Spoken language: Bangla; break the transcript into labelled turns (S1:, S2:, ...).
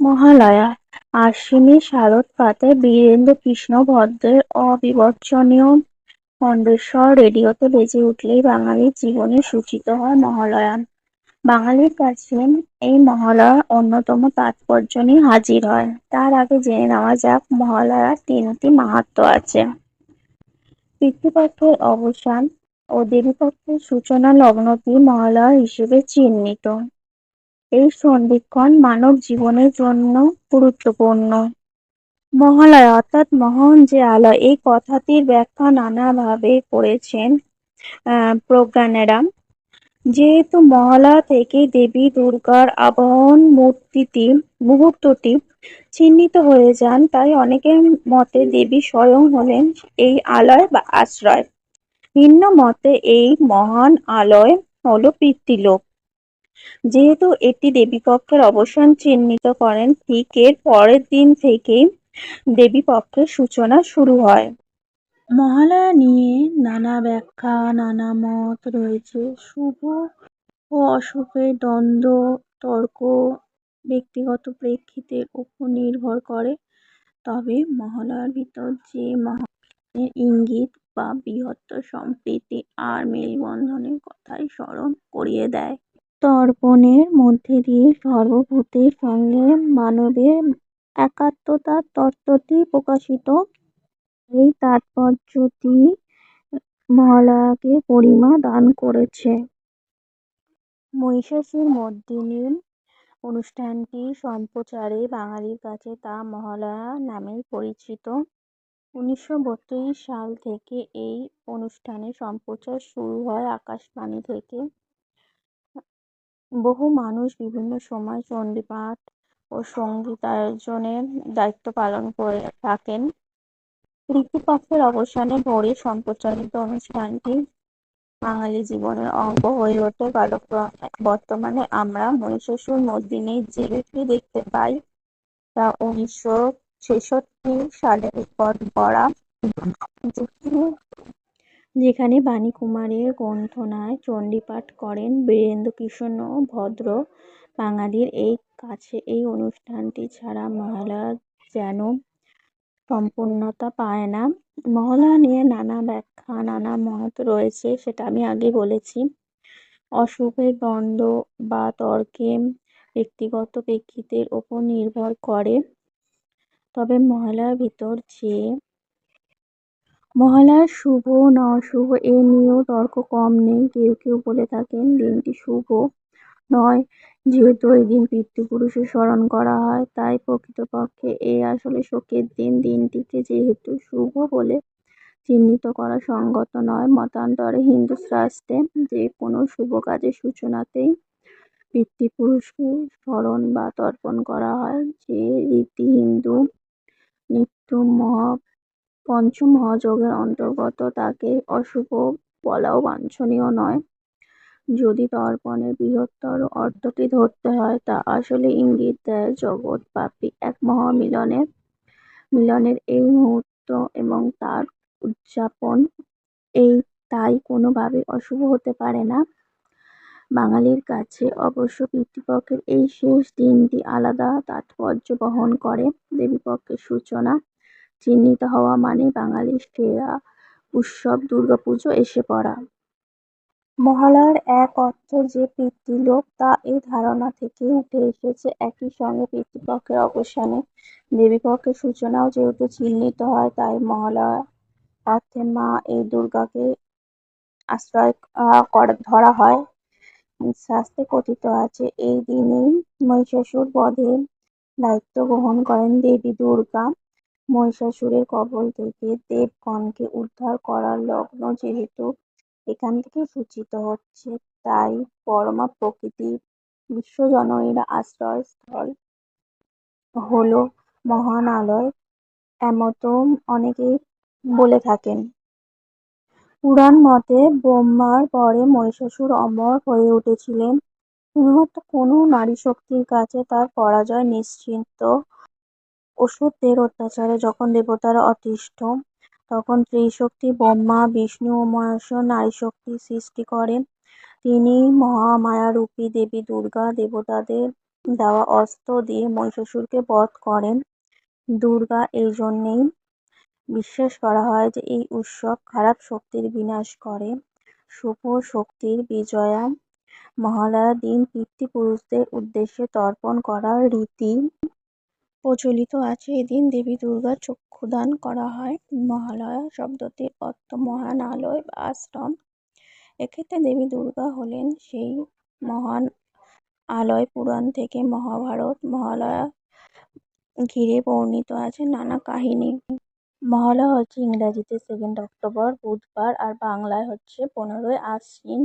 S1: মহালয়া। আশ্বিনী শারদ পাতায় বীরেন্দ্র কৃষ্ণ ভদ্রের অবিবর্চনীয় কণ্ঠস্বর রেডিওতে বেজে উঠলেই বাঙালির জীবনে সূচিত হয় মহালয়া। বাঙালির কাছে এই মহালয়ার অন্যতম তাৎপর্য নিয়ে হাজির হয়। তার আগে জেনে নেওয়া যাক, মহালয়ার তিনটি মাহাত্ম্য আছে। পিতৃপক্ষের অবসান ও দেবীপক্ষের সূচনা লগ্নটি মহালয়া হিসেবে চিহ্নিত। এই সন্ধিক্ষণ মানব জীবনের জন্য গুরুত্বপূর্ণ। মহালয়া, অর্থাৎ মহান যে আলয়, এই কথাটির ব্যাখ্যা নানাভাবে করেছেন প্রজ্ঞানেরা। যেহেতু মহালয়া থেকে দেবী দুর্গার আবাহন মূর্তিটি, মুহূর্তটি চিহ্নিত হয়ে যান, তাই অনেকের মতে দেবী স্বয়ং হলেন এই আলয় বা আশ্রয়। ভিন্ন মতে এই মহান আলয় হলো পিতৃলোক। যেহেতু এটি দেবীপক্ষের অবসান চিহ্নিত করেন, ঠিক এর পরের দিন থেকেই দেবীপক্ষের সূচনা শুরু হয়। মহালয়া নিয়ে নানা ব্যাখ্যা, নানা মত রয়েছে। শুভ ও অশুভের দ্বন্দ্ব, তর্ক ব্যক্তিগত প্রেক্ষিতের উপর নির্ভর করে। তবে মহালয়ার ভিতর যে মহানের ইঙ্গিত বা বৃহত্তর সম্প্রীতি আর মেলবন্ধনের কথাই স্মরণ করিয়ে দেয়। তর্পণের মধ্যে দিয়ে সর্বভূতের সঙ্গে মানবের একাত্মতার তত্ত্বটি প্রকাশিত। এই তাৎপর্যটি মহালয়াকে গরিমা দান করেছে। মহিষাসুর মর্দিনী অনুষ্ঠানটি সম্প্রচারে বাঙালির কাছে তা মহালয়া নামেই পরিচিত। উনিশশো বত্রিশ সাল থেকে এই অনুষ্ঠানের সম্প্রচার শুরু হয় আকাশবাণী থেকে। বহু মানুষ বিভিন্ন সময় চণ্ডীপাঠ ও সঙ্গীতায়োজনের দায়িত্ব পালন করে থাকেন। ঋতুপক্ষের অবসানে ভোরে সম্প্রচারিত অনুষ্ঠানটি বাঙালি জীবনের অঙ্গ হয়ে ওঠে। বর্তমানে আমরা মহিষাসুর মর্দিনীর যে রূপটি দেখতে পাই। তা উনিশশো ছেষট্টি সালে রেকর্ড করা যেখানে বাণী কুমারের গ্রন্থনায় চণ্ডীপাঠ করেন বীরেন্দ্রকৃষ্ণ ভদ্র বাঙালির এই কাছে এই অনুষ্ঠানটি ছাড়া মহালয়া যেন সম্পূর্ণতা পায় না। মহালয়া নিয়ে নানা ব্যাখ্যা, নানা মত রয়েছে, সেটা আমি আগে বলেছি। অশুভের দ্বন্দ্ব বা তর্কে ব্যক্তিগত প্রেক্ষিতের ওপর নির্ভর করে। তবে মহালয়ার ভিতর যে মহালয়ার শুভ না অশুভ এ নিয়েও তর্ক কম নেই। কেউ কেউ বলে থাকেন, দিনটি শুভ নয়। যেহেতু ওই দিন পিতৃপুরুষের স্মরণ করা হয়, তাই প্রকৃতপক্ষে এ আসলে শোকের দিন। দিনটিকে যেহেতু শুভ বলে চিহ্নিত করা সঙ্গত নয়, মতান্তরে হিন্দু শাস্ত্রে যে কোনো শুভ কাজের সূচনাতেই পিতৃপুরুষকে স্মরণ বা তর্পণ করা হয়। যে রীতি হিন্দু নিত্য মহা পঞ্চমহাযজ্ঞের অন্তর্গত তাকে অশুভ বলাও বাঞ্ছনীয় নয়। যদি তর্পণের বৃহত্তর অর্থটি ধরতে হয়, তা আসলে ইঙ্গিত দেয় জগৎ জগৎব্যাপী এক মহামিলনের, মিলনের এই মুহূর্ত এবং তার উদযাপন। এই তাই কোনোভাবে অশুভ হতে পারে না। বাঙালির কাছে অবশ্য পিতৃপক্ষের এই শেষ দিনটি আলাদা তাৎপর্য বহন করে। দেবীপক্ষের সূচনা চিহ্নিত হওয়া মানে বাঙালির সেরা উৎসব দুর্গাপুজো এসে পড়া। মহালয়ার এক অর্থ যে পিতৃলোক, তা এই ধারণা থেকেই উঠে এসেছে একই সঙ্গে পিতৃপক্ষের অবসানে। দেবীপক্ষের সূচনাও যেহেতু চিহ্নিত হয়, তাই মহালয়া অর্থে মা এই দুর্গাকে আশ্রয় ধরা হয়। শাস্ত্রে কথিত আছে, এই দিনেই মহিষাসুর বধের দায়িত্ব গ্রহণ করেন দেবী দুর্গা। মহিষাসুরের কবল থেকে দেবগণকে উদ্ধার করার লগ্ন যেহেতু এখান থেকে সূচিত হচ্ছে, তাই পরমা প্রকৃতি বিশ্বজননীর আশ্রয়স্থল হলো মহান আলয় এমতো অনেকেই বলে থাকেন। পুরাণ মতে ব্রহ্মার পরে মহিষাসুর অমর হয়ে উঠেছিলেন। শুধুমাত্র কোনো নারীশক্তির কাছে তার পরাজয় নিশ্চিত অসুরদের অত্যাচারে যখন দেবতারা অতিষ্ঠ, তখন ত্রিশক্তি ব্রহ্মা, বিষ্ণু ও মহেশ্বর নারীশক্তির সৃষ্টি করেন। তিনি মহামায়ারূপী দেবী দুর্গা দেবতাদের দেওয়া অস্ত্র দিয়ে মহিষাসুরকে বধ করেন। দুর্গা এই জন্যেই বিশ্বাস করা হয় যে এই উৎসব খারাপ শক্তির বিনাশ করে। শুভ শক্তির বিজয়া মহালয়ার দিন পিতৃপুরুষদের উদ্দেশ্যে তর্পণ করার রীতি প্রচলিত আছে। এদিন দেবী দুর্গার চক্ষুদান করা হয়। মহালয়া শব্দটির অর্থ মহান আলোয় বা আশ্রম। এক্ষেত্রে দেবী দুর্গা হলেন সেই মহান আলয় পুরাণ থেকে মহাভারত, মহালয়া ঘিরে বর্ণিত আছে নানা কাহিনী। মহালয়া হচ্ছে ইংরাজিতে সেকেন্ড অক্টোবর বুধবার, আর বাংলায় হচ্ছে পনেরোই আশ্বিন।